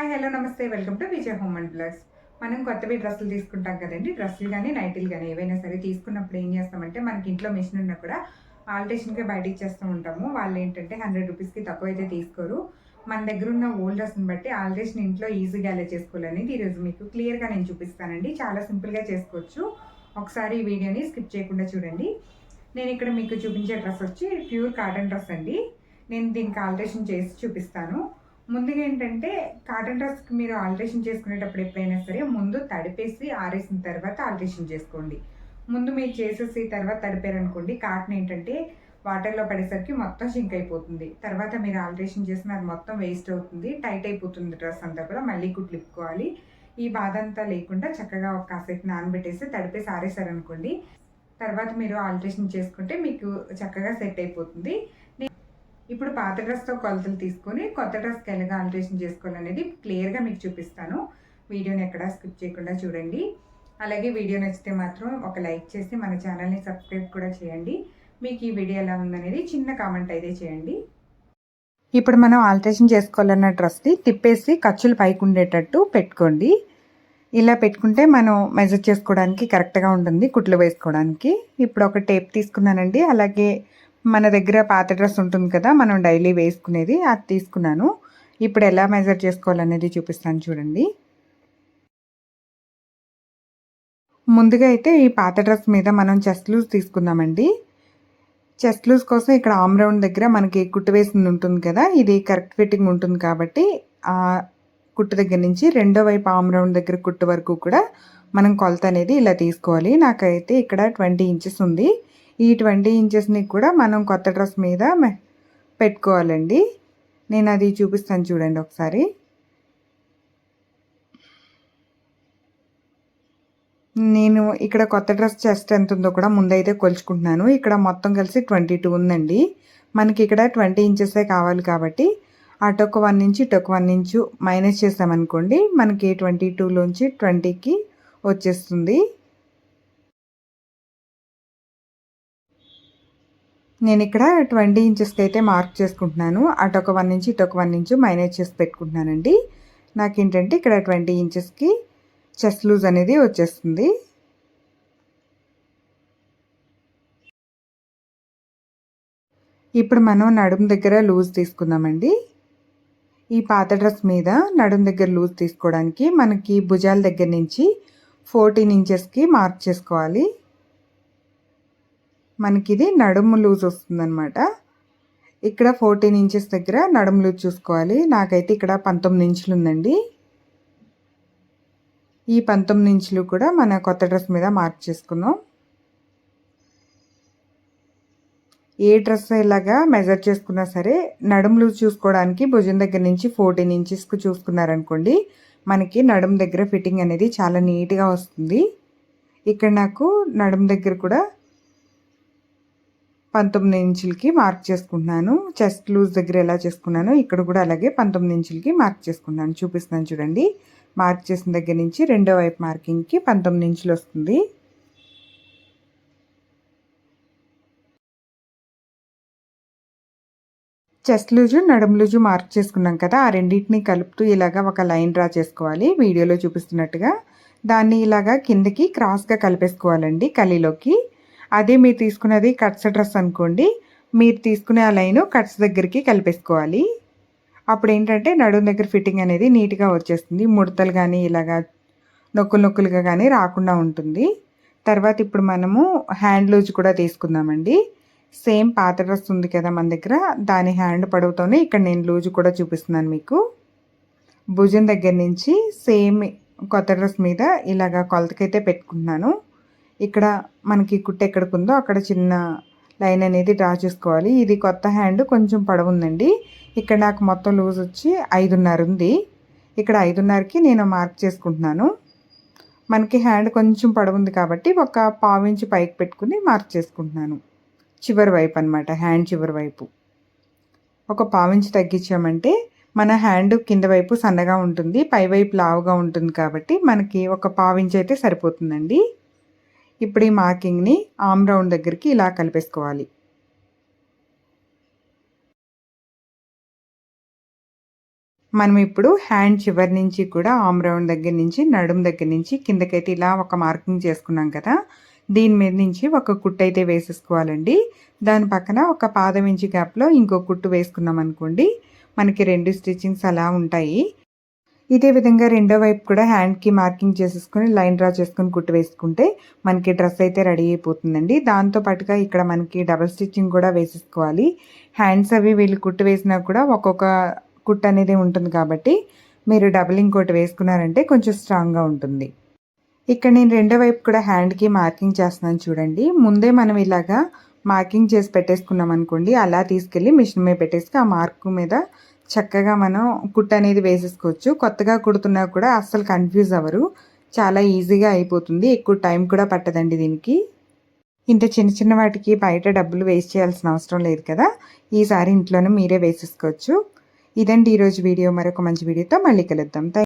Hi hello namaste. Welcome to Vijay home and plus మనం కొత్తవి డ్రెస్సులు తీసుకుంటాం కదండి. డ్రెస్సులు కానీ నైటీలు కానీ ఏవైనా సరే తీసుకున్నప్పుడు ఏం చేస్తామంటే మనకి ఇంట్లో మిషన్ ఉన్నా కూడా ఆల్టేషన్కే బయట ఇచ్చేస్తూ ఉంటాము. వాళ్ళు ఏంటంటే హండ్రెడ్ రూపీస్కి తక్కువ అయితే తీసుకోరు. మన దగ్గర ఉన్న ఓల్డ్ డ్రెస్ని బట్టి ఆల్టేషన్ ఇంట్లో ఈజీగా అలా చేసుకోవాలనేది ఈరోజు మీకు క్లియర్గా నేను చూపిస్తానండి. చాలా సింపుల్గా చేసుకోవచ్చు. ఒకసారి ఈ వీడియోని స్కిప్ చేయకుండా చూడండి. నేను ఇక్కడ మీకు చూపించే డ్రెస్ వచ్చి ప్యూర్ కాటన్ డ్రెస్ అండి. నేను దీనికి ఆల్టరేషన్ చేసి చూపిస్తాను. ముందుగా ఏంటంటే కాటన్ డ్రెస్కి మీరు ఆల్టరేషన్ చేసుకునేటప్పుడు ఎప్పుడైనా సరే ముందు తడిపేసి ఆరేసిన తర్వాత ఆల్టరేషన్ చేసుకోండి. ముందు మీరు చేసేసి తర్వాత తడిపారనుకోండి కాటన్ ఏంటంటే వాటర్లో పడేసరికి మొత్తం షింక్ అయిపోతుంది. తర్వాత మీరు ఆల్టరేషన్ చేసిన అది మొత్తం వేస్ట్ అవుతుంది టైట్ అయిపోతుంది డ్రెస్ అంతా కూడా. మళ్ళీ కుట్లు ఇప్పుకోవాలి. ఈ బాధ అంతా లేకుండా చక్కగా ఒక కాసేపు నానబెట్టేసి తడిపేసి ఆరేసారనుకోండి తర్వాత మీరు ఆల్టరేషన్ చేసుకుంటే మీకు చక్కగా సెట్ అయిపోతుంది. ఇప్పుడు పాత డ్రెస్తో కొలతలు తీసుకొని కొత్త డ్రెస్కి ఎలాగా ఆల్టరేషన్ చేసుకోవాలనేది క్లియర్గా మీకు చూపిస్తాను. వీడియోని ఎక్కడా స్కిప్ చేయకుండా చూడండి. అలాగే వీడియో నచ్చితే మాత్రం ఒక లైక్ చేసి మన ఛానల్ని సబ్స్క్రైబ్ కూడా చేయండి. మీకు ఈ వీడియో ఎలా ఉందనేది చిన్న కామెంట్ అయితే చేయండి. ఇప్పుడు మనం ఆల్టరేషన్ చేసుకోవాలన్న డ్రెస్ని తిప్పేసి ఖర్చులు పైకి ఉండేటట్టు పెట్టుకోండి. ఇలా పెట్టుకుంటే మనం మెజర్ చేసుకోవడానికి కరెక్ట్గా ఉంటుంది కుట్లు వేసుకోవడానికి. ఇప్పుడు ఒక టేప్ తీసుకున్నానండి. అలాగే మన దగ్గర పాత డ్రెస్ ఉంటుంది కదా మనం డైలీ వేసుకునేది అది తీసుకున్నాను. ఇప్పుడు ఎలా మెజర్ చేసుకోవాలనేది చూపిస్తాను చూడండి. ముందుగా అయితే ఈ పాత డ్రెస్ మీద మనం చెస్ట్ లూజ్ తీసుకుందామండి. చెస్ట్ లూజ్ కోసం ఇక్కడ ఆమ్ రౌండ్ దగ్గర మనకి కుట్టు వేసింది ఉంటుంది కదా ఇది కరెక్ట్ ఫిట్టింగ్ ఉంటుంది కాబట్టి ఆ కుట్టు దగ్గర నుంచి రెండో వైపు ఆమ్ రౌండ్ దగ్గర కుట్టు వరకు కూడా మనం కొలత అనేది ఇలా తీసుకోవాలి. నాకైతే ఇక్కడ ట్వంటీ ఇంచెస్ ఉంది. ఈ ట్వంటీ ఇంచెస్ని కూడా మనం కొత్త డ్రెస్ మీద పెట్టుకోవాలండి. నేను అది చూపిస్తాను చూడండి ఒకసారి. నేను ఇక్కడ కొత్త డ్రెస్ చెస్ట్ ఎంత ఉందో కూడా ముందైతే కొలుచుకుంటున్నాను. ఇక్కడ మొత్తం కలిసి ట్వంటీ టూ ఉందండి. మనకి ఇక్కడ ట్వంటీ ఇంచెసే కావాలి కాబట్టి అటొక వన్ ఇంచు ఇటొక వన్ ఇంచు మైనస్ చేసామనుకోండి మనకి ట్వంటీ టూలోంచి ట్వంటీకి వచ్చేస్తుంది. నేను ఇక్కడ ట్వంటీ ఇంచెస్కి అయితే మార్క్ చేసుకుంటున్నాను. అటొక వన్ ఇంచ్ ఇటొక వన్ ఇంచు మైనేజ్ చేసి పెట్టుకుంటున్నానండి. నాకు ఏంటంటే ఇక్కడ ట్వంటీ ఇంచెస్కి చెస్ట్ లూజ్ అనేది వచ్చేస్తుంది. ఇప్పుడు మనం నడుము దగ్గర లూజ్ తీసుకుందామండి. ఈ పాత డ్రెస్ మీద నడుము దగ్గర లూజ్ తీసుకోవడానికి మనకి భుజాల దగ్గర నుంచి ఫోర్టీన్ ఇంచెస్కి మార్క్ చేసుకోవాలి. మనకి ఇది నడుము లూజ్ వస్తుందన్నమాట. ఇక్కడ ఫోర్టీన్ ఇంచెస్ దగ్గర నడుము లూజ్ చూసుకోవాలి. నాకైతే ఇక్కడ పంతొమ్మిది ఇంచులు ఉందండి. ఈ పంతొమ్మిది ఇంచులు కూడా మన కొత్త డ్రెస్ మీద మార్క్ చేసుకుందాం. ఏ డ్రెస్ ఇలాగా మెజర్ చేసుకున్నా సరే నడుము లూజ్ చూసుకోవడానికి భుజం దగ్గర నుంచి ఫోర్టీన్ ఇంచెస్కి చూసుకున్నారనుకోండి మనకి నడుము దగ్గర ఫిట్టింగ్ అనేది చాలా నీట్గా వస్తుంది. ఇక్కడ నాకు నడుము దగ్గర కూడా పంతొమ్మిది ఇంచులకి మార్క్ చేసుకుంటున్నాను. చెస్ట్ లూజ్ దగ్గర ఎలా చేసుకున్నానో ఇక్కడ కూడా అలాగే పంతొమ్మిది ఇంచులకి మార్క్ చేసుకున్నాను. చూపిస్తున్నాను చూడండి. మార్క్ చేసిన దగ్గర నుంచి రెండో వైపు మార్కింగ్కి పంతొమ్మిది ఇంచులు వస్తుంది. చెస్ట్ లూజు నడుము లూజు మార్క్ చేసుకున్నాం కదా ఆ రెండింటిని కలుపుతూ ఇలాగా ఒక లైన్ డ్రా చేసుకోవాలి. వీడియోలో చూపిస్తున్నట్టుగా దాన్ని ఇలాగా కిందకి క్రాస్గా కలిపేసుకోవాలండి కలిలోకి. అదే మీరు తీసుకున్నది కట్స్ డ్రెస్ అనుకోండి. మీరు తీసుకునే ఆ లైన్ కట్స్ దగ్గరికి కలిపేసుకోవాలి. అప్పుడు ఏంటంటే నడుము దగ్గర ఫిట్టింగ్ అనేది నీట్గా వచ్చేస్తుంది. ముడతలు కానీ ఇలాగా నొక్కులు నొక్కులుగా కానీ రాకుండా ఉంటుంది. తర్వాత ఇప్పుడు మనము హ్యాండ్ లూజ్ కూడా తీసుకుందామండి. సేమ్ పాత డ్రెస్ ఉంది కదా మన దగ్గర. దాని హ్యాండ్ పడవుతోనే ఇక్కడ నేను లూజ్ కూడా చూపిస్తున్నాను మీకు. భుజం దగ్గర నుంచి సేమ్ కొత్త డ్రెస్ మీద ఇలాగా కొలతకైతే పెట్టుకుంటున్నాను. ఇక్కడ మనకి కుట్టు ఎక్కడికి ఉందో అక్కడ చిన్న లైన్ అనేది డ్రా చేసుకోవాలి. ఇది కొత్త హ్యాండ్ కొంచెం పడవుందండి. ఇక్కడ నాకు మొత్తం లూజ్ వచ్చి ఐదున్నర ఉంది. ఇక్కడ ఐదున్నరకి నేను మార్క్ చేసుకుంటున్నాను. మనకి హ్యాండ్ కొంచెం పడవుంది కాబట్టి ఒక పావించి పైకి పెట్టుకుని మార్క్ చేసుకుంటున్నాను. చివరి వైపు అనమాట హ్యాండ్ చివరి వైపు. ఒక పావించి తగ్గించామంటే మన హ్యాండ్ కింద వైపు సన్నగా ఉంటుంది పై వైపు లావుగా ఉంటుంది కాబట్టి మనకి ఒక పావించి అయితే సరిపోతుందండి. ఇప్పుడు ఈ మార్కింగ్ని ఆమ్ రౌండ్ దగ్గరికి ఇలా కలిపేసుకోవాలి. మనం ఇప్పుడు హ్యాండ్ చివరి నుంచి కూడా ఆమ్ రౌండ్ దగ్గర నుంచి నడుం దగ్గర నుంచి కిందకైతే ఇలా ఒక మార్కింగ్ చేసుకున్నాం కదా దీని మీద నుంచి ఒక కుట్టు అయితే వేసేసుకోవాలండి. దాని పక్కన ఒక పాదం ఇంచి గ్యాప్లో ఇంకో కుట్టు వేసుకున్నాం అనుకోండి మనకి రెండు స్టిచ్చింగ్స్ అలా ఉంటాయి. ఇదే విధంగా రెండో వైపు కూడా హ్యాండ్కి మార్కింగ్ చేసేసుకొని లైన్ డ్రా చేసుకొని కుట్టు వేసుకుంటే మనకి డ్రెస్ అయితే రెడీ అయిపోతుందండి. దాంతో పాటుగా ఇక్కడ మనకి డబల్ స్టిచ్చింగ్ కూడా వేసేసుకోవాలి. హ్యాండ్స్ అవి వీళ్ళు కుట్టు వేసినా కూడా ఒక్కొక్క కుట్టు అనేది ఉంటుంది కాబట్టి మీరు డబుల్ ఇంకోటి వేసుకున్నారంటే కొంచెం స్ట్రాంగ్గా ఉంటుంది. ఇక్కడ నేను రెండో వైపు కూడా హ్యాండ్కి మార్కింగ్ చేస్తున్నాను చూడండి. ముందే మనం ఇలాగా మార్కింగ్ చేసి పెట్టేసుకున్నాం అనుకోండి అలా తీసుకెళ్ళి మిషన్ మీద పెట్టేసి ఆ మార్క్ మీద చక్కగా మనం కుట్ అనేది వేసేసుకోవచ్చు. కొత్తగా కుడుతున్నా కూడా అస్సలు కన్ఫ్యూజ్ అవ్వరు. చాలా ఈజీగా అయిపోతుంది. ఎక్కువ టైం కూడా పట్టదండి దీనికి. ఇంత చిన్న చిన్న వాటికి బయట డబ్బులు వేస్ట్ చేయాల్సిన అవసరం లేదు కదా. ఈసారి ఇంట్లోనే మీరే వేసేసుకోవచ్చు. ఇదండి ఈరోజు వీడియో. మరొక మంచి వీడియోతో మళ్ళీ కలుద్దాం.